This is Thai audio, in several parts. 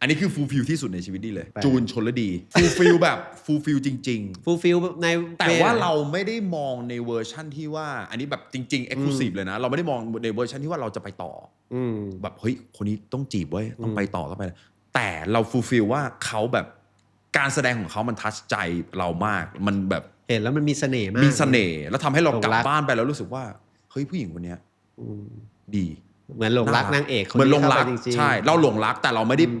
อันนี้คือฟูลฟิลที่สุดในชีวิตนี่เลยแปลกจูนชนละดีฟูลฟิลแบบฟูลฟิลจริงๆฟูลฟิลในแต่ว่าเราไม่ได้มองในเวอร์ชั่นที่ว่า อันนี้แบบจริงๆ exclusive เลยนะ เราไม่ได้มองในเวอร์ชันที่ว่าเราจะไปต่อ อืม แบบเฮ้ยคนนี้ต้องจีบเว้ยต้องไปต่อต้องไปแต่เราฟูลฟิลว่าเขาแบบการแสดงของเขามันทัชใจเรามาก มันแบบเห็นแล้วมันมีเสน่ห์มาก มีเสน่ห์แล้วทำให้เรากลับหลงรัก บ้านไปแล้วรู้สึกว่าเฮ้ยผู้หญิงคนเนี้ยอืมดี เหมือนหลงรักนางเอกคนเหมือนหลงรักที่เข้าไปจริงๆ ใช่ เราหลงรักแต่เราไม่ได้อ่า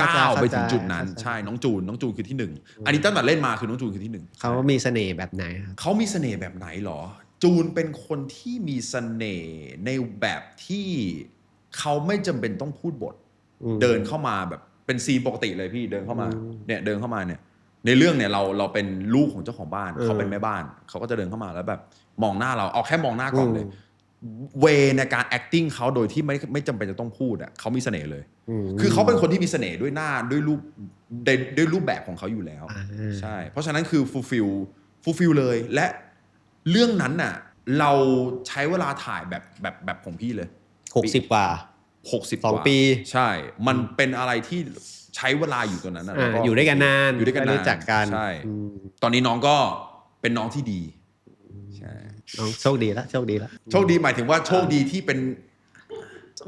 ก้าวไปเข้ถึงใจจุดนั้นเข้าใจใช่น้องจูนน้องจูนคือที่หนึ่งอันนี้ตั้งแต่เล่นมาคือน้องจูนคือที่หนึ่งเขามีเสน่ห์แบบไหนครับเขามีเสน่ห์แบบไหนหรอ จูนเป็นคนที่มีเสน่ห์ในแบบที่เขาไม่จำเป็นต้องพูดบทอืมเดินเข้ามาแบบเป็นซีนปกติเลยพี่เดินเข้ามาอืมเนี่ยเดินเข้ามาเนี่ย ในเรื่องเนี่ยเราเราเป็นลูกของเจ้าของบ้านเออเขาเป็นแม่บ้านเขาก็จะเดินเข้ามาแล้วแบบมองหน้าเราเอาแค่มองหน้าก่อนเลยอืม เวในการ acting เขาโดยที่ไม่ไม่จำเป็นจะต้องพูดอะเขามีเสน่ห์เลยมคือเขาเป็นคนที่มีเสน่ห์ด้วยหน้าด้วยรูปด้วยด้วยรูปแบบของเขาอยู่แล้วอ่าใช่ เพราะฉะนั้นคือ fulfill fulfill เลยและเรื่องนั้นน่ะ เราใช้เวลาถ่ายแบบแบบแบบของพี่เลยหกสิบกว่า60สองกว่าปี ใช่ มันเป็นอะไรที่ใช้เวลาอยู่ตัวนั้นน่ะอ่าแล้วอยู่ด้วยกันนานอยู่ด้วยกันนานรู้จักกันใช่อืมตอนนี้น้องก็เป็นน้องที่ดี ใช่น้องโชคดีแล้วโชคดีแล้วโชคดีหมายถึงว่าโชคดีที่เป็น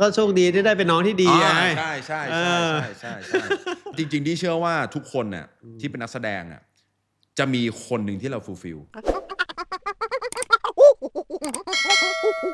ก็โชคดีที่ได้เป็นน้องที่ดีอ่าไงใช่ใช่เอใช่อใช่ใช่ใช่จริง ๆ ที่เชื่อว่าทุกคนน่ะที่เป็นนักแสดงอะจะมีคนหนึ่งที่เรา fulfill